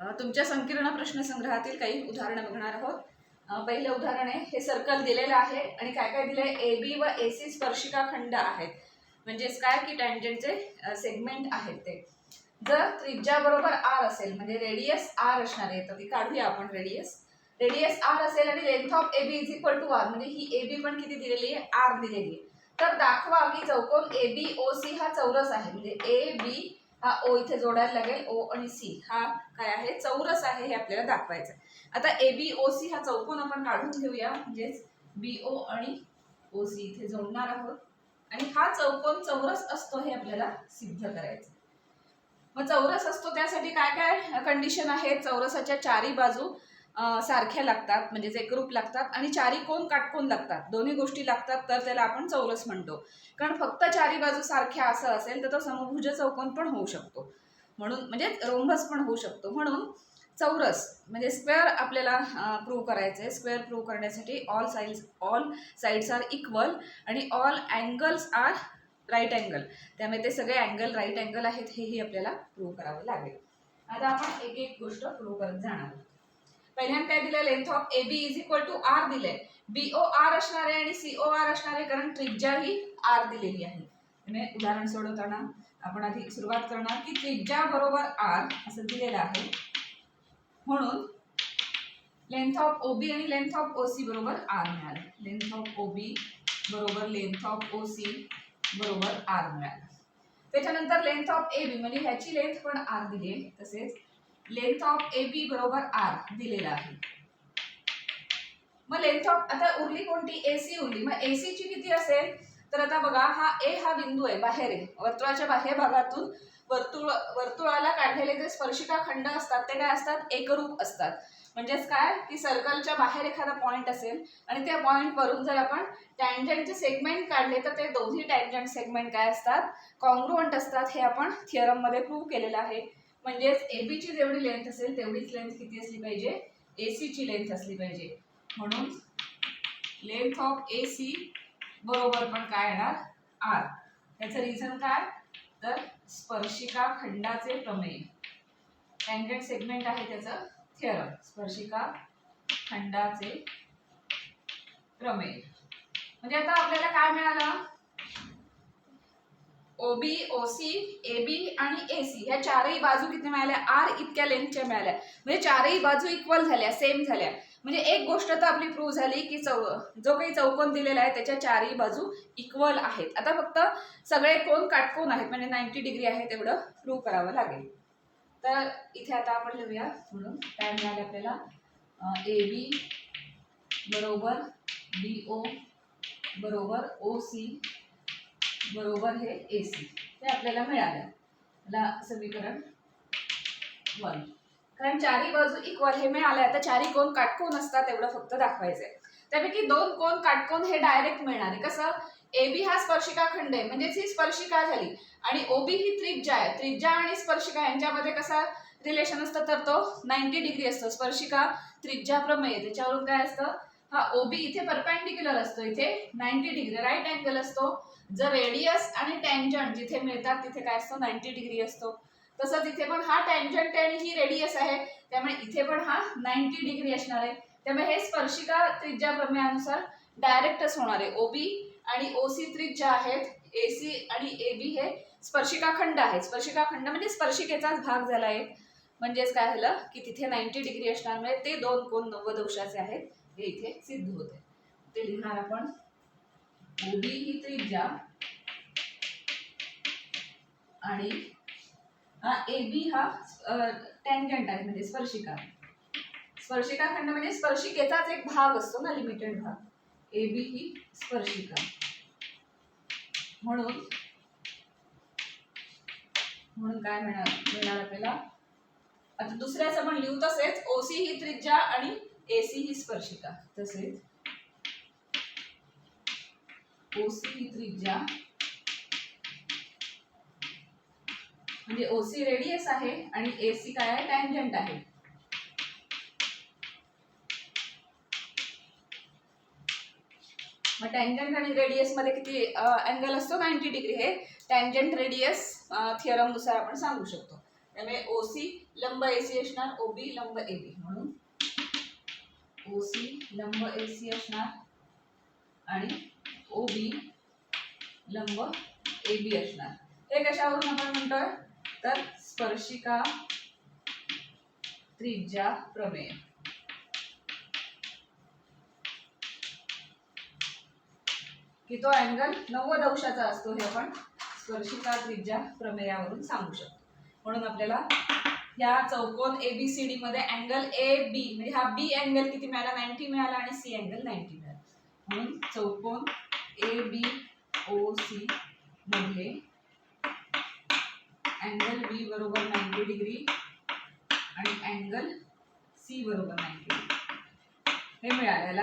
तुमच्या संकीर्ण प्रश्नसंग्रहातील काही उदाहरणं बघणार आहोत. पहिलं उदाहरण आहे हे सर्कल दिलेलं आहे आणि काय काय दिलंय? ए बी व ए सी स्पर्शिका खंड आहेत. म्हणजेच काय? की टँजंटचे सेगमेंट आहेत ते. जर त्रिज्या बरोबर आर असेल म्हणजे रेडियस आर असणार आहे तर ती काढूया आपण रेडियस रेडियस आर असेल आणि length of A B is equal to R म्हणजे ही ए बी पण किती दिलेली आहे? आर दिलेली आहे. तर दाखवा की चौकोन ए बी ओ सी हा चौरस आहे म्हणजे ए बी हा ओ इथे जोडायला लागेल ओ आणि सी. हा काय आहे? चौरस आहे हे आपल्याला दाखवायचं. आहे. आता ए बी ओ सी हा चौकोन आपण काढून घेऊया. म्हणजेच बी ओ आणि ओ सी इथे जोडणार आहोत. आणि हा चौकोन चौरस असतो हे आपल्याला सिद्ध करायचं. मग चौरस असतो त्यासाठी काय काय कंडिशन आहे? चौरसाच्या चारी बाजू सारख्या लागतात म्हणजेच एकरूप लागतात आणि चारी कोण काटकोन लागतात. दोन्ही गोष्टी लागतात तर त्याला आपण चौरस म्हणतो. कारण फक्त चारी बाजू सारख्या असं असेल तर तो समभुज चौकोन पण होऊ शकतो. म्हणून म्हणजे रोंभस पण होऊ शकतो. म्हणून चौरस म्हणजे स्क्वेअर आपल्याला प्रूव्ह करायचं आहे स्क्वेअर प्रूव्ह करण्यासाठी all sides all sides are equal आणि all angles are right angle त्यामुळे ते सगळे अँगल राईट अँगल आहेत हेही आपल्याला प्रूव्ह करावं लागेल. आता आपण एक एक गोष्ट प्रूव्ह करत जाणार आहोत. पहिल्यांदा काय दिलं? Length of A B is equal to R दिलंय. बी ओ आर असणार आहे आणि सी ओ आर असणार आहे कारण त्रिज्या ही आर दिलेली आहे. म्हणजे उदाहरण सोडवताना आपण आधी सुरुवात करणार की त्रिज्या बरोबर आर असं दिलेलं आहे. म्हणून लेंथ ऑफ ओ बी आणि लेंथ ऑफ ओ सी बरोबर आर मिळालं. लेंथ ऑफ ओ बी बरोबर लेंथ ऑफ ओ सी बरोबर आर मिळालं. त्याच्यानंतर लेंथ ऑफ ए बी म्हणजे ह्याची लेंथ पण आर दिली आहे. तसेच लेंथ ऑफ ए बी बरोबर आर दिलेला आहे. मग लेंथ ऑफ आता उरली कोणती? ए सी उरली. मग ए ची किती असेल? तर आता बघा हा ए हा बिंदू आहे बाहेर आहे. वर्तुळाच्या बाहेर भागातून वर्तुळ वर्तुळाला काढलेले जे स्पर्शिका खंड असतात ते काय असतात? एकरूप असतात. म्हणजेच काय? की सर्कलच्या बाहेर एखादा पॉईंट असेल आणि त्या पॉईंटवरून जर आपण टँजंटचे सेगमेंट काढले तर ते दोन्ही टँजंट सेगमेंट काय असतात? कॉन्ग्रुअंट असतात हे आपण थिअरममध्ये प्रूव्ह केलेलं आहे. म्हणजेच एबी ची जेवढी लेंथ असेल तेवढीच लेंथ किती असली पाहिजे? ए सीची लेंथ असली पाहिजे. म्हणून लेंथ ऑफ ए सी बरोबर पण काय येणार? आर त्याचं रिझन काय? तर स्पर्शिका खंडाचे प्रमेय. टँगेंट सेगमेंट आहे त्याचं थिअरम स्पर्शिका खंडाचे प्रमेय. म्हणजे आता आपल्याला काय मिळालं? O B O C A B आणि ए सी ह्या चारही बाजू किती मिळाल्या? आर इतक्या लेंथच्या मिळाल्या. म्हणजे चारही बाजू इक्वल झाल्या सेम झाल्या. म्हणजे एक गोष्ट तर आपली प्रूव्ह झाली की चौ जो काही चौकोन दिलेला आहे त्याच्या चारही बाजू इक्वल आहेत. आता फक्त सगळे कोण काटकोन आहेत? म्हणजे नाईन्टी डिग्री आहे तेवढं प्रूव्ह करावं लागेल. तर इथे आता आपण लिहूया. म्हणून काय मिळाले आपल्याला? ए बी बरोबर बी ओ बरोबर ओ सी बरोबर हे ए सी हे आपल्याला मिळालं. मला समीकरण वन कारण चारी बाजू इक्वल हे मिळाले आता चारी कोण काटकोन असतात एवढं फक्त दाखवायचं आहे त्यापैकी दोन कोण काटकोन हे डायरेक्ट मिळणार आहे. कसं? ए बी हा स्पर्शिका खंड आहे. म्हणजेच ही स्पर्शिका झाली. आणि ओबी ही त्रिज्या आहे. त्रिज्या आणि स्पर्शिका यांच्यामध्ये कसा रिलेशन असतं? तर तो नाईन्टी डिग्री असतो. स्पर्शिका त्रिज्या प्रमेय. त्याच्यावरून काय असतं? हा ओबी इथे परपॅन्डिक्युलर असतो. इथे नाईन्टी डिग्री राईट अँगल असतो. जर रेडियस आणि टँजंट जिथे मिळतात तिथे काय असतो? नाईन्टी डिग्री असतो. तसंच इथे पण हा टँजंट आणि ही रेडियस आहे. त्यामुळे इथे पण हा नाईन्टी डिग्री असणार आहे. त्यामुळे हे स्पर्शिका त्रिज्या प्रमेयानुसार डायरेक्टच होणार आहे. ओबी आणि ओ सी त्रिज्या आहेत. ए सी आणि ए बी हे स्पर्शिका खंड आहे स्पर्शिका खंड म्हणजे स्पर्शिकेचाच भाग झाला आहे म्हणजेच काय झालं? की तिथे नाईन्टी डिग्री असणार. म्हणजे ते दोन कोण नव्वद अंशाचे आहेत. हे इथे सिद्ध होते ते लिहिणार आपण OB ही त्रिज्या आणि हा ए बी हा टँजंट आहे म्हणजे स्पर्शिका. स्पर्शिका खंड म्हणजे स्पर्शिकेचाच एक भाग असतो ना लिमिटेड भाग. ए बी ही स्पर्शिका. म्हणून म्हणून काय मिळणार मिळणार आपल्याला? आता दुसऱ्याचं पण लिहू तसेच ओसी ही त्रिज्या आणि एसी ही स्पर्शिका. तसेच. ओसी ही त्रिज्या. म्हणजे ओसी रेडियस आहे आणि एसी काय आहे? टँजंट आहे. मग टँजंट आणि रेडियसमध्ये किती अँगल असतो नाईन्टी डिग्री हे टँजंट रेडियस थिअरमनुसार आपण सांगू शकतो. त्यामुळे ओसी लंब एसी असणार ओबी लंब ए बी म्हणून ओसी लंब एसी असणार आणि ओ बी लंब ए बी असणार. हे कशावरून आपण म्हणतोय? तर स्पर्शिका त्रिज्या प्रमेय. की तो अँगल नव्वद अंशाचा असतो हे आपण स्पर्शिका त्रिज्या प्रमेयावरून सांगू शकतो. म्हणून आपल्याला या चौकोन ए बी सी डी मध्ये अँगल ए बी म्हणजे हा बी अँगल किती मिळाला? नाईन्टी मिळाला आणि सी अँगल नाईन्टी मिळाला. म्हणून चौकोन ए बी ओ सी मध्ये अँगल बी बरोबर नाईन्टी डिग्री आणि अँगल सी बरोबर नाईन्टी डिग्री हे मिळालेला.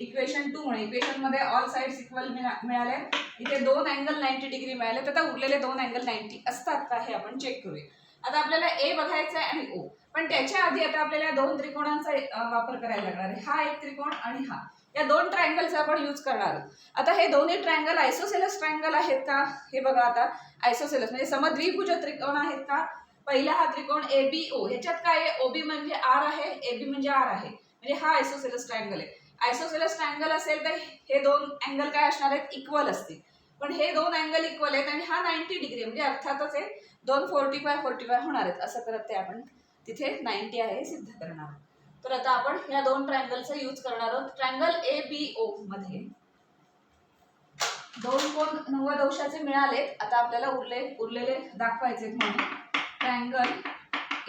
इक्वेशन टू मुळे इक्वेशनमध्ये ऑल साईड्स इक्वल मिळाले. इथे दोन अँगल नाईन्टी डिग्री मिळाले. तर आता उरलेले दोन अँगल नाईन्टी असतात का हे आपण चेक करूया. आता आपल्याला ए बघायचं आहे आणि ओ पण त्याच्या आधी आता आपल्याला दोन त्रिकोणांचा वापर करायला लागणार आहे. हा एक त्रिकोण आणि हा. या दोन ट्रायंगलचा आपण यूज करणार. आहोत आता हे दोन्ही ट्रायंगल आयसोसेलस ट्रायंगल आहेत का? हे बघा आता. आयसोसेलस म्हणजे समद्विभुज त्रिकोण आहेत का? पहिला हा त्रिकोण ए बी ओ ह्याच्यात काय आहे? ओबी म्हणजे आर आहे. ए बी म्हणजे आर आहे. म्हणजे हा आयसोसेलस ट्रायंगल आहे. आयसोसेलस ट्रायंगल असेल तर हे दोन अँगल काय असणार आहेत? इक्वल असतील. पण हे दोन अँगल इक्वल आहेत आणि हा नाईन्टी डिग्री म्हणजे अर्थातच हे दोन फोर्टी फाय फोर्टी फाय होणार आहेत. असं करत ते आपण तिथे नाईन्टी आहे सिद्ध करणार. आहोत तर आता आपण या दोन ट्रायंगलचा यूज करणार आहोत. ट्रायंगल ए बी ओ मध्ये. दोन कोण नव्वद अंशाचे मिळालेत. आता आपल्याला उरले उरलेले दाखवायचे म्हणून. ट्रायंगल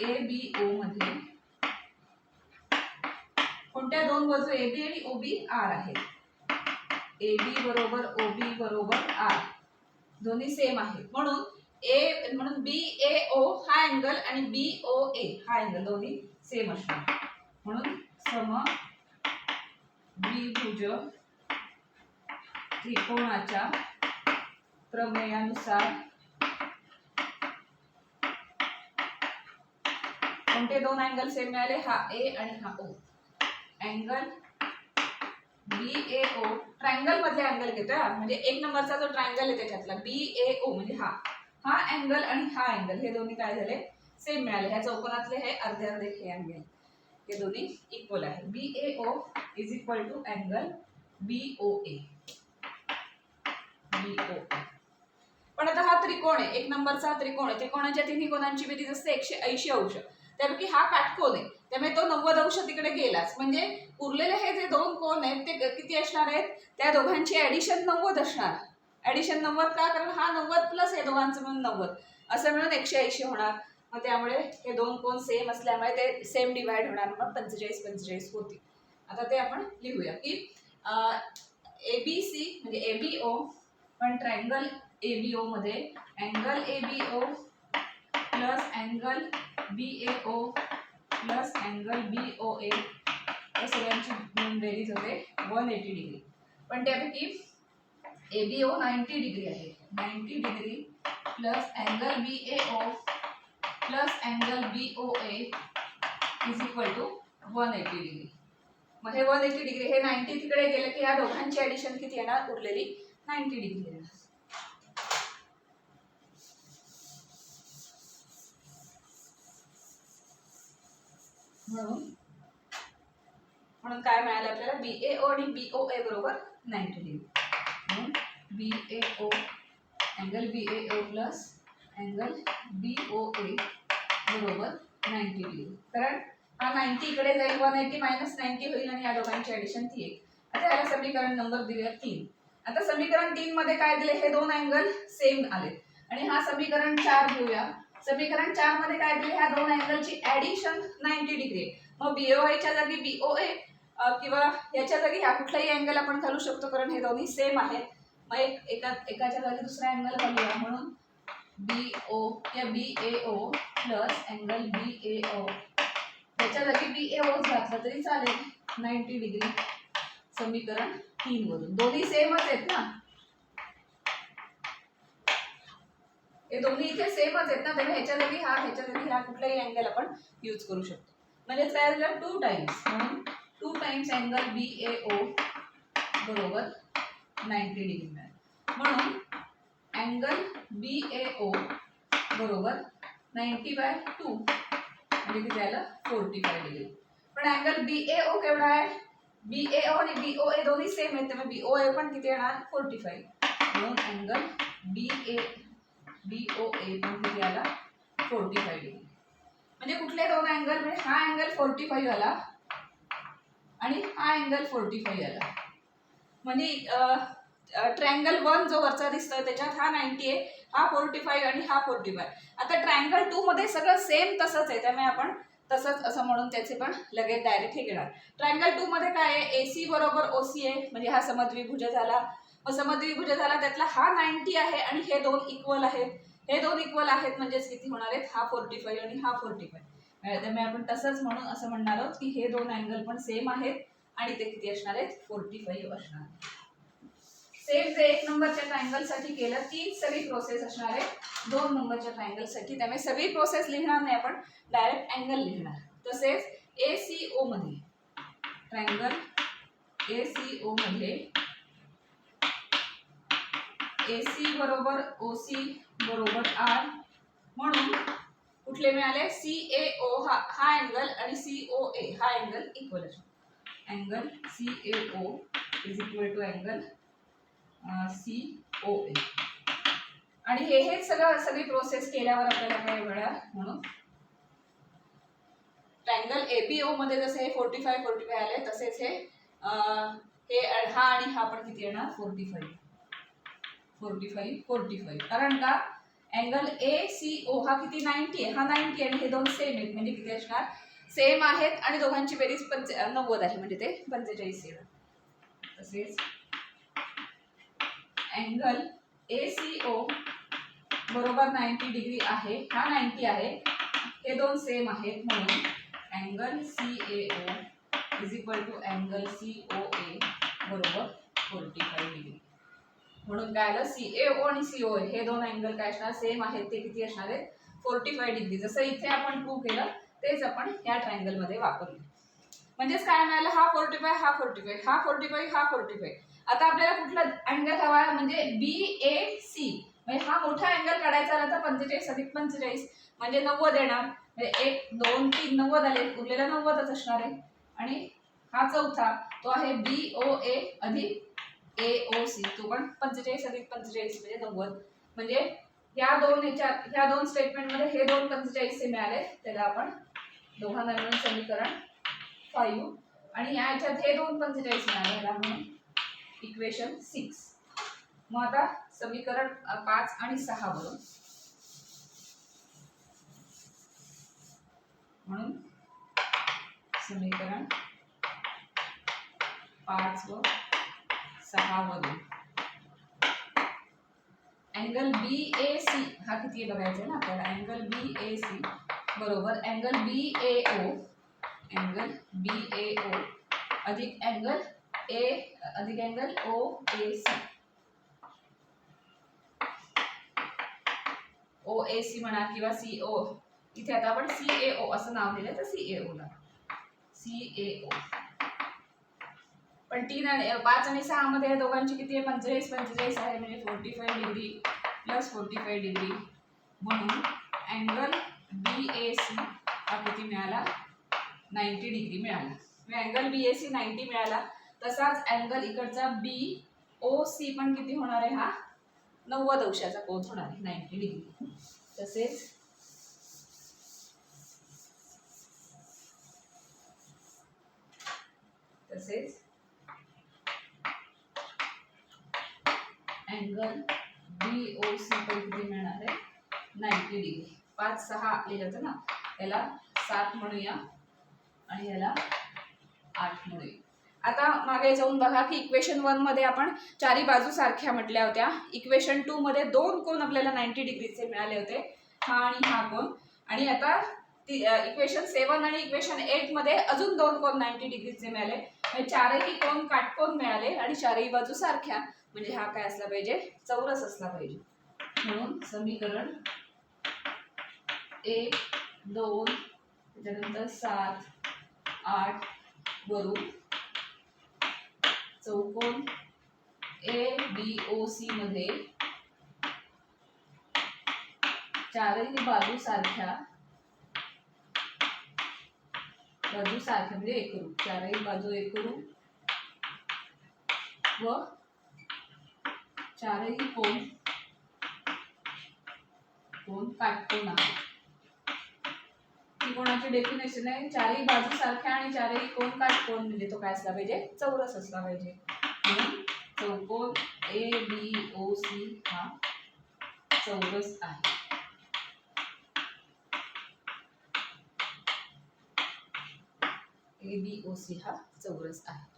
ए बी ओ मध्ये. कोणत्या दोन बाजू ए बी आणि ओ बी आर आहेत? ए बी बरोबर ओ बी बरोबर आर दोन्ही सेम आहेत. म्हणून ए म्हणून बी ए ओ हा अँगल आणि बी ओ ए हा अँगल दोन्ही सेम असणार. म्हणून सम द्विभुज त्रिकोणाच्या प्रमेयानुसार. कोणते दोन अँगल सेम मिळाले? हा ए आणि हा O angle B A O triangle मधले अँगल घेतोय म्हणजे एक नंबरचा जो ट्रायंगल आहे त्याच्यातला बी ए ओ म्हणजे हा. हा अँगल आणि हा अँगल हे दोन्ही काय झाले? सेम मिळाले. ह्या चौकोनातले हे अर्धे अर्धे हे अँगल हे दोन्ही इक्वल आहे. B A O is equal to angle B O A B O A पण आता हा त्रिकोण आहे. एक नंबरचा त्रिकोण आहे. त्रिकोणाच्या तिन्ही कोणांची बेरीज असते? एकशे ऐंशी अंश. त्यापैकी हा काटकोन आहे. त्यामुळे तो नव्वद अंश तिकडे गेलाच. म्हणजे उरलेले हे जे दोन कोण आहेत ते किती असणार आहेत? त्या दोघांची ऍडिशन नव्वद असणार. ॲडिशन नव्वद का? कारण हा नव्वद प्लस हे दोघांचं म्हणून नव्वद. असं मिळून एकशे ऐंशी होणार. मग त्यामुळे हे दोन कोण सेम असल्यामुळे ते सेम डिवाइड होणार. मग पंचेचाळीस पंचेचाळीस होतील आता ते आपण लिहूया की ए बी सी म्हणजे ए बी ओ पण ट्रायंगल ए बी ओ मध्ये angle A B O plus angle B A O plus angle B O A या सगळ्यांची मिळून बेरीज होते वन एटी डिग्री पण त्यापैकी A B O ninety degree आहे. Ninety degree plus angle B A O plus angle B O A is equal to one eighty degree मग हे वन एटी डिग्री हे नाईन्टी तिकडे गेलं की या दोघांची ॲडिशन किती येणार? उरलेली नाईन्टी डिग्री येणार. म्हणून म्हणून काय मिळालं आपल्याला? बी ए ओ आणि बी ओ ए बरोबर नाईन्टी डिग्री म्हणून B A O angle B A O plus angle B O A बरोबर नाईन्टी डिग्री कारण हा नाईन्टी इकडे जाईल वन एटी मायनस नाईन्टी होईल आणि या दोघांची ॲडिशन ती एक. आता याला समीकरण नंबर दिले तीन. आता समीकरण तीन मध्ये काय दिले हे दोन अँगल सेम आले आणि हा समीकरण चार घेऊया. समीकरण चारमध्ये काय दिले ह्या दोन अँगलची ऍडिशन नाईन्टी डिग्री मग बीओ जागी बीओ ए किंवा याच्या जागी ह्या कुठलाही अँगल आपण घालू शकतो कारण हे दोन्ही सेम आहेत. मग एक एका एकाच्या जागी दुसरा अँगल घालूया. म्हणून बी ओ किंवा बी A O plus angle B A ओ त्याच्या जागी बी ए ओच घातलं तरी चालेल. नाईन्टी डिग्री समीकरण तीन वरून. दोन्ही सेमच आहेत ना? हे दोन्ही इथे सेमच आहेत ना? त्यामुळे ह्याच्या जागी हा ह्याच्या जागी हा कुठलाही अँगल आपण यूज करू शकतो. म्हणजे काय झालं टू टाइम्स म्हणून two times angle B A O बरोबर नाईन्टी डिग्री मिळेल. म्हणून अँगल बी ए ओ बरोबर नाईन्टी बाय टू म्हणजे किती आलं फोर्टी फाय डिग्री पण अँगल बी ए ओ केवढा आहे? बी ए ओ आणि बी ओ ए दोन्ही सेम आहेत. त्यामुळे बी ओ ए पण किती येणार? फोर्टी फाय म्हणून angle B A B O A पण किती आला फोर्टी फाय डिग्री म्हणजे कुठले दोन अँगल? म्हणजे हा अँगल फोर्टी फाईव्ह आला आणि हा अँगल फोर्टी फाईव्ह आला. म्हणजे ट्रँगल वन जो वरचा दिसतोय त्याच्यात हा नाईन्टी आहे हा फोर्टी फाईव्ह आणि हा फोर्टी फाईव्ह आता ट्रँगल टू मध्ये सगळं सेम तसंच आहे त्यामुळे आपण तसंच असं म्हणून त्याचे पण लगेच डायरेक्ट हे घेणार. ट्रँगल टू मध्ये काय आहे? ए सी बरोबर ओ सी आहे म्हणजे हा समद्विभुज झाला. मग समद्विभुज झाला त्यातला हा नाईन्टी आहे आणि हे दोन इक्वल आहेत. हे दोन इक्वल आहेत म्हणजेच किती होणार आहेत? हा फोर्टी फाईव्ह आणि हा फोर्टी फाईव्ह त्यामुळे आपण तसंच म्हणून असं म्हणणार आहोत की हे दोन अँगल पण सेम आहेत आणि ते किती असणार आहेत? फोर्टी फाईव्ह असणार. सेम जे एक नंबरच्या ट्रायंगलसाठी केलं ती सगळी प्रोसेस असणार आहे. दोन नंबरच्या ट्रायंगलसाठी त्यामुळे सगळी प्रोसेस लिहिणार नाही आपण डायरेक्ट अँगल लिहिणार. तसेच ए सी ओ मध्ये ट्रायंगल ए सी ओ मध्ये ए सी बरोबर ओ सी बरोबर आर म्हणून कुठले मिळाले? सी ए ओ हा हा अँगल आणि सी ओ ए हा अँगल इक्वल असतो angle C A O is equal to angle C O A आणि हे हे सगळं सगळी प्रोसेस केल्यावर आपल्याला काय मिळणार म्हणून? ट्रँगल ए ओ मध्ये जसे हे फोर्टी फाय फोर्टी फाय आले तसेच हे हे हा आणि हा पण किती येणार? Forty five forty five forty five कारण का? अँगल ए सी ओ हा किती? नाईन्टी आहे. हा नाईन्टी आणि हे दोन सेम आहेत. म्हणजे किती असणार? सेम आहेत आणि दोघांची बेरीज पंच नव्वद आहे. म्हणजे ते पंचेचाळीस येणार. तसेच अँगल ए सी ओ बरोबर नाईन्टी डिग्री आहे. हा नाईन्टी आहे. हे दोन सेम आहेत म्हणून angle C A O is equal to angle C O A बरोबर फोर्टी फाईव्ह डिग्री म्हणून काय आलं? सी ए ओ आणि सी ओ ए हे दोन अँगल काय असणार? सेम आहेत. ते किती असणार आहेत? फोर्टी फाय डिग्री जसं इथे आपण प्रूव्ह केलं तेच आपण ह्या ट्रायंगलमध्ये वापरले. म्हणजेच काय मिळालं हा फोर्टी फाय हा फोर्टी फाय हा फोर्टी फाय हा फोर्टी फाय आता आपल्याला कुठला अँगल हवा आहे? म्हणजे बी ए सी म्हणजे हा मोठा अँगल काढायचा आला तर पंचेचाळीस अधिक पंचेचाळीस म्हणजे नव्वद येणार. म्हणजे एक दोन तीन नव्वद आले. उरलेला नव्वदच असणार आहे. आणि हा चौथा तो आहे बी ओ ए अधिक ए ओ सी तो पण पंचेचाळीस अधिक पंचेचाळीस म्हणजे नव्वद. म्हणजे ह्या दोन ह्याच्यात ह्या दोन स्टेटमेंटमध्ये हे दोन पंचेचाळीसचे मिळाले. त्याला आपण दोघांना मिळून समीकरण फाईव्ह आणि ह्या ह्याच्यात हे दोन पंचेचाळीस मिळाले याला म्हणून. Equation six. मग आता समीकरण पाच आणि सहा वरून. म्हणून समीकरण पाच व सहा वरून. अँगल बी ए सी हा किती बघायचा आहे ना आपल्याला? अँगल बी ए सी बरोबर. Angle B A O angle B A O अधिक अँगल ए अधिक angle O A C O A C म्हणा किंवा सी ओ इथे आता आपण सी ए ओ असं नाव दिलं तर C A Ola C A ओ पण तीन आणि पाच आणि सहा मध्ये या दोघांची किती आहे? पंचेचाळीस पंचेचाळीस आहे म्हणजे forty five degree plus forty five degree म्हणून अँगल बी ए सी हा किती मिळाला? नाईन्टी डिग्री मिळाला. Angle B A C ninety मिळाला. तसाच अँगल इकडचा बी ओ सी पण किती होणार आहे हा? नव्वद अंशाचा कोन होणार आहे नाईन्टी डिग्री तसेच तसेच अँगल बी ओ सी पण किती मिळणार आहे? नाईन्टी डिग्री पाच सहा लिहिलं ना याला सात म्हणूया आणि याला आठ म्हणूया. आता मागे जाऊन बघा की इक्वेशन वनमध्ये आपण चारी बाजू सारख्या म्हटल्या होत्या. इक्वेशन टू मध्ये दोन कोण आपल्याला नाईन्टी डिग्रीचे मिळाले होते. हा आणि हा कोण आणि आता इक्वेशन सेवन आणि इक्वेशन एटमध्ये अजून दोन कोण नाईन्टी डिग्रीचे मिळाले. म्हणजे चारही कोण काटकोन मिळाले आणि चारही बाजू सारख्या. म्हणजे हा काय असला पाहिजे? चौरस असला पाहिजे. म्हणून समीकरण एक दोन त्याच्यानंतर सात आठ वरून चौकोन ए बी ओ सी मध्ये चारही बाजू सारख्या बाजू सारख्या म्हणजे एकरूप चारही बाजू एकरूप व चारही कोण कोण काटकोन आहे ही कोणाची डेफिनेशन आहे? चारही बाजू सारख्या आणि चारही कोण काटकोन म्हणजे तो काय असला पाहिजे? चौरस असला पाहिजे. म्हणून चौकोन ए बी ओ सी हा चौरस आहे. ए बी ओ सी हा चौरस आहे.